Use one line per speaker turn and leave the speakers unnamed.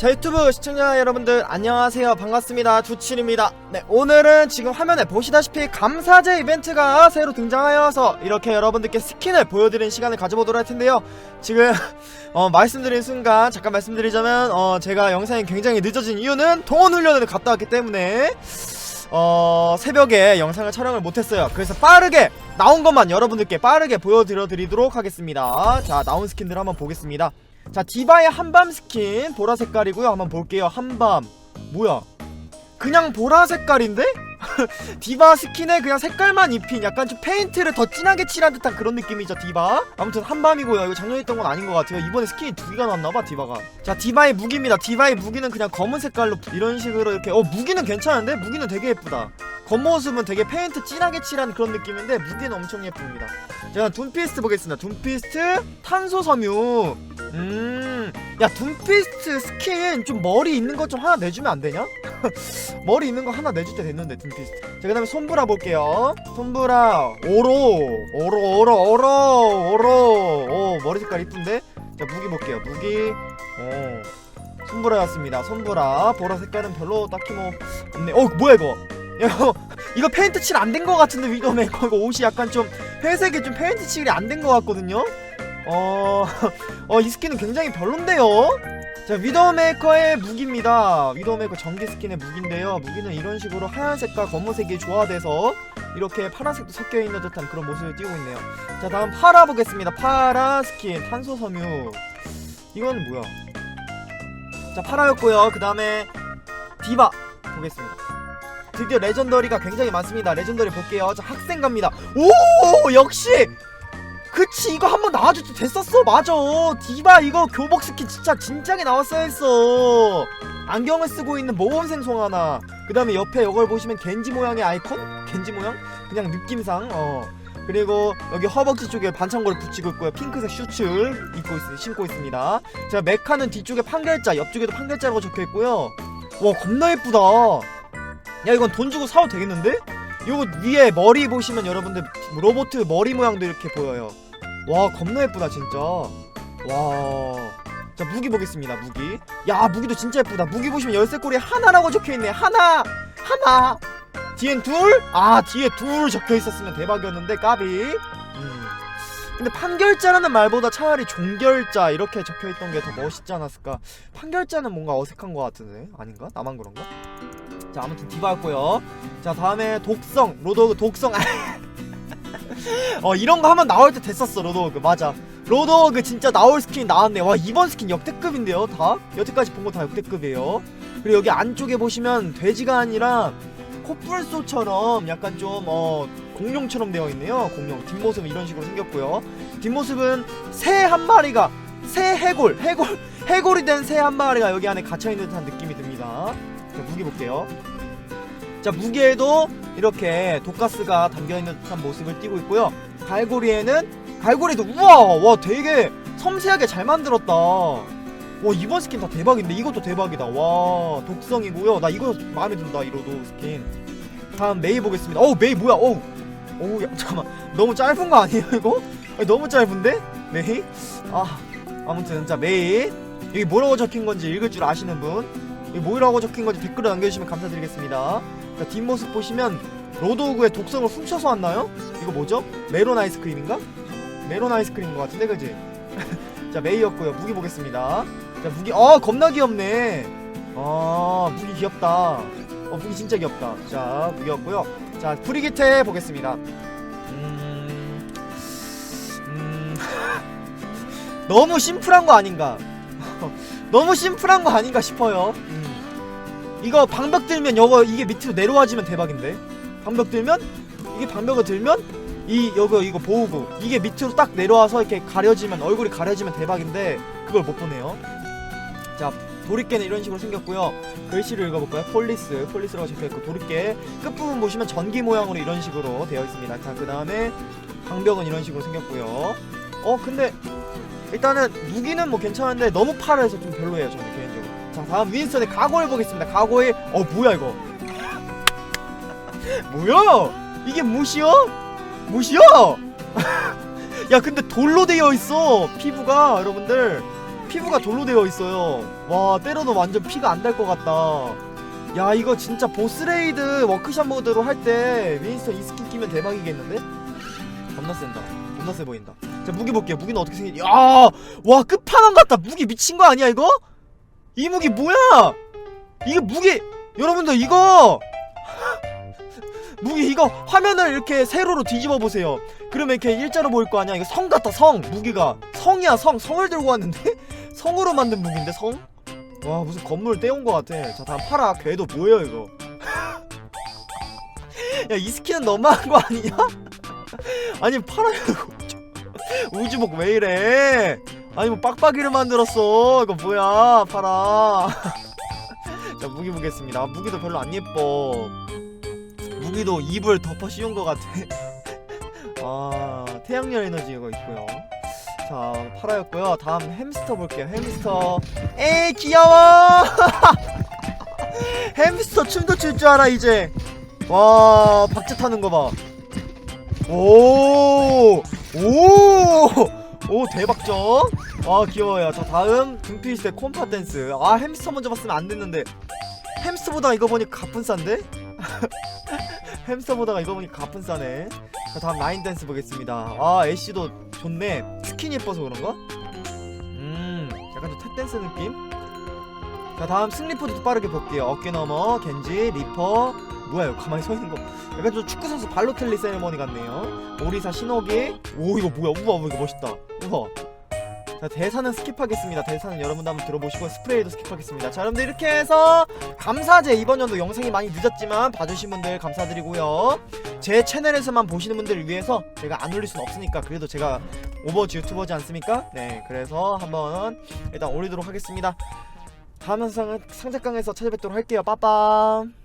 자 유튜브 시청자 여러분들 안녕하세요. 반갑습니다. 두칠입니다. 네 오늘은 지금 화면에 보시다시피 감사제 이벤트가 새로 등장하여서 이렇게 여러분들께 스킨을 보여드리는 시간을 가져보도록 할 텐데요. 지금 어, 말씀드린 순간 잠깐 말씀드리자면 어, 제가 영상이 굉장히 늦어진 이유는 동원 훈련을 갔다 왔기 때문에 어 새벽에 영상을 촬영을 못했어요. 그래서 빠르게 나온 것만 여러분들께 빠르게 보여드려 드리도록 하겠습니다. 자 나온 스킨들 한번 보겠습니다 자 디바의 한밤 스킨 보라 색깔이고요. 한번 볼게요. 한밤. 뭐야? 그냥 보라 색깔인데? 디바 스킨에 그냥 색깔만 입힌 약간 좀 페인트를 더 진하게 칠한 듯한 그런 느낌이죠 디바. 아무튼 한밤이고요. 이거 작년에 있던 건 아닌 것 같아요. 이번에 스킨이 두 개가 나왔나봐 디바가. 자 디바의 무기입니다. 디바의 무기는 그냥 검은 색깔로 이런 식으로 이렇게. 어 무기는 괜찮은데? 무기는 되게 예쁘다 겉모습은 되게 페인트 진하게 칠한 그런 느낌인데 무기는 엄청 예쁩니다. 자 둠피스트 보겠습니다. 둠피스트 탄소 섬유. 음야 둠피스트 스킨 좀 머리 있는 거좀 하나 내주면 안 되냐? 머리 있는 거 하나 내줄 때 됐는데 둠피스트. 자 그다음에 손브라 볼게요. 손브라 오로 오로 오로 오로 오로. 오 머리 색깔 이쁜데? 자 무기 볼게요. 무기. 오 손브라였습니다. 손브라. 보라 색깔은 별로 딱히 뭐 없네. 어 뭐야 이거? 야, 이거 이거 페인트 칠 안된거 같은데 위도메이커 이거 옷이 약간 좀 회색이 좀 페인트 칠이 안된거 같거든요 어, 어, 이 스킨은 굉장히 별론데요? 자, 위도우메이커의 무기입니다. 위도우메이커 전기 스킨의 무기인데요. 무기는 이런 식으로 하얀색과 검은색이 조화돼서 이렇게 파란색도 섞여있는 듯한 그런 모습을 띄고 있네요. 자, 다음 파라 보겠습니다. 파라 스킨, 탄소 섬유. 이건 뭐야? 자, 파라였고요. 그 다음에 디바 보겠습니다. 드디어 레전더리가 굉장히 많습니다. 레전더리 볼게요. 자, 학생 갑니다. 오! 역시! 그치 이거 한번 나와줘도 됐었어 맞아 디바 이거 교복 스킨 진짜 진작에 나왔어야 했어 안경을 쓰고 있는 모범생 송 하나 그 다음에 옆에 이걸 보시면 겐지 모양의 아이콘? 겐지 모양? 그냥 느낌상 어 그리고 여기 허벅지 쪽에 반창고를 붙이고 있고요 핑크색 슈츠를 입고 있, 신고 있습니다 자 메카는 뒤쪽에 판결자 옆쪽에도 판결자라고 적혀있고요 와 겁나 예쁘다 야 이건 돈 주고 사도 되겠는데? 요거 위에 머리 보시면 여러분들 로봇 머리 모양도 이렇게 보여요. 와 겁나 예쁘다 진짜. 와. 자 무기 보겠습니다 무기. 야 무기도 진짜 예쁘다. 무기 보시면 열쇠고리에 하나라고 적혀있네. 하나 하나. 뒤엔 둘? 아 뒤에 둘 적혀 있었으면 대박이었는데 까비. 음. 근데 판결자라는 말보다 차라리 종결자 이렇게 적혀있던 게 더 멋있지 않았을까? 판결자는 뭔가 어색한 것 같은데 아닌가? 나만 그런가? 자 아무튼 디바였고요. 자 다음에 독성 로드오그 독성 어 이런 거 한번 나올 때 됐었어 로드오그 맞아 로드오그 진짜 나올 스킨 나왔네 와 이번 스킨 역대급인데요 다 여태까지 본 거 다 역대급이에요 그리고 여기 안쪽에 보시면 돼지가 아니라 코뿔소처럼 약간 좀 어 공룡처럼 되어 있네요. 공룡 뒷모습은 이런 식으로 생겼고요. 뒷모습은 새 한 마리가 새 해골 해골 해골이 된 새 한 마리가 여기 안에 gat혀 있는 듯한 느낌이 듭니다. 자 무기 볼게요. 자 무게에도 이렇게 독가스가 담겨 있는 듯한 모습을 띠고 있고요. 갈고리에는 갈고리도 우와 와 되게 섬세하게 잘 만들었다 와 이번 스킨 다 대박인데 이것도 대박이다 와 독성이고요 나 이거 마음에 든다 이 로드 스킨 다음 메이 보겠습니다 어우 메이 뭐야 어우 어우 야, 잠깐만 너무 짧은 거 아니에요 이거? 아니, 너무 짧은데? 메이? 아 아무튼 자 메이 여기 뭐라고 적힌 건지 읽을 줄 아시는 분 여기 뭐라고 적힌 건지 댓글을 남겨주시면 감사드리겠습니다 자, 뒷모습 보시면 로드오그의 독성을 훔쳐서 왔나요? 이거 뭐죠? 메론 아이스크림인가? 메론 아이스크림인 것 같은데 그지? 자 메이였고요. 무기 보겠습니다. 자 무기 어 겁나 귀엽네. 아 무기 귀엽다. 어 무기 진짜 귀엽다. 자 무기였고요. 자 프리기테 보겠습니다. 음... 음... 너무 심플한 거 아닌가? 너무 심플한 거 아닌가 싶어요. 음. 이거 방벽 들면 이거 이게 밑으로 내려와지면 대박인데? 방벽 들면? 이게 방벽을 들면 이 여기 이거 보호구 이게 밑으로 딱 내려와서 이렇게 가려지면 얼굴이 가려지면 대박인데 그걸 못 보네요. 자 도리깨는 이런 식으로 생겼고요. 글씨를 읽어볼까요? 폴리스 폴리스라고 적혀있고 도리깨 끝부분 보시면 전기 모양으로 이런 식으로 되어 있습니다. 자 그 다음에 방벽은 이런 식으로 생겼고요. 어 근데 일단은 무기는 뭐 괜찮은데 너무 파래서 좀 별로예요 저는 개인적으로. 자 다음 윈스턴의 각오를 보겠습니다. 각오의 어 뭐야 이거? 뭐야? 이게 무시여? 무시여? 야 근데 돌로 되어 있어 피부가 여러분들. 피부가 돌로 되어 있어요. 와 때려도 완전 피가 안달것 같다. 야 이거 진짜 보스레이드 워크샵 모드로 할 때 윈스턴 이 스킨 끼면 대박이겠는데? 겁나 센다. 겁나 세 보인다. 자 무기 볼게요. 무기는 어떻게 생겼 야와 끝판왕 같다. 무기 미친 거 아니야 이거? 이 무기 뭐야? 이게 무기! 여러분들 이거 무기 이거 화면을 이렇게 세로로 뒤집어 보세요. 그러면 이렇게 일자로 보일 거 아니야? 이거 성 같다 성. 무기가. 성이야 성. 성을 들고 왔는데? 성으로 만든 무기인데 성? 와 무슨 건물 떼온 거 같아. 자 다음 파라 궤도 뭐예요 이거? 야 이 스킨은 너무한 거 아니냐? 아니 파라 우주복 왜 이래? 아니 뭐 빡빡이를 만들었어. 이거 뭐야 파라 자 무기 보겠습니다. 아, 무기도 별로 안 예뻐 무기도 입을 덮어 씌운 것 같아. 아 태양열 에너지 이거 있고요. 자 파라였고요. 다음 햄스터 볼게요. 햄스터. 에이 귀여워! 햄스터 춤도 출 줄 알아 이제. 와 박자 타는 거 봐 오 오오 오 대박점 아 귀여워요. 자 다음 등피스의 콤파 댄스. 아 햄스터 먼저 봤으면 안 됐는데. 햄스터보다 이거 보니 가뿐 싼데 햄스터 보다가 이거 보니 가뿐 싸네. 자 다음 라인 댄스 보겠습니다. 아 애쉬도 좋네. 스킨이 예뻐서 그런가? 음 약간 좀 탭댄스 느낌? 자 다음 승리포즈도 빠르게 볼게요. 어깨 너머 겐지 리퍼. 뭐야 이거 가만히 서 있는 거. 약간 좀 축구 선수 발로텔리 세레머니 같네요. 오리사 신호기. 오 이거 뭐야? 우와 이거 멋있다. 우와 자 대사는 스킵하겠습니다. 대사는 여러분도 한번 들어보시고 스프레이도 스킵하겠습니다. 자 여러분들 이렇게 해서 감사제 이번 연도 영상이 많이 늦었지만 봐주신 분들 감사드리고요. 제 채널에서만 보시는 분들을 위해서 제가 안 올릴 순 없으니까 그래도 제가 오버워치 유튜버지 않습니까? 네 그래서 한번 일단 올리도록 하겠습니다. 다음 영상은 상작강에서 찾아뵙도록 할게요. 빠빰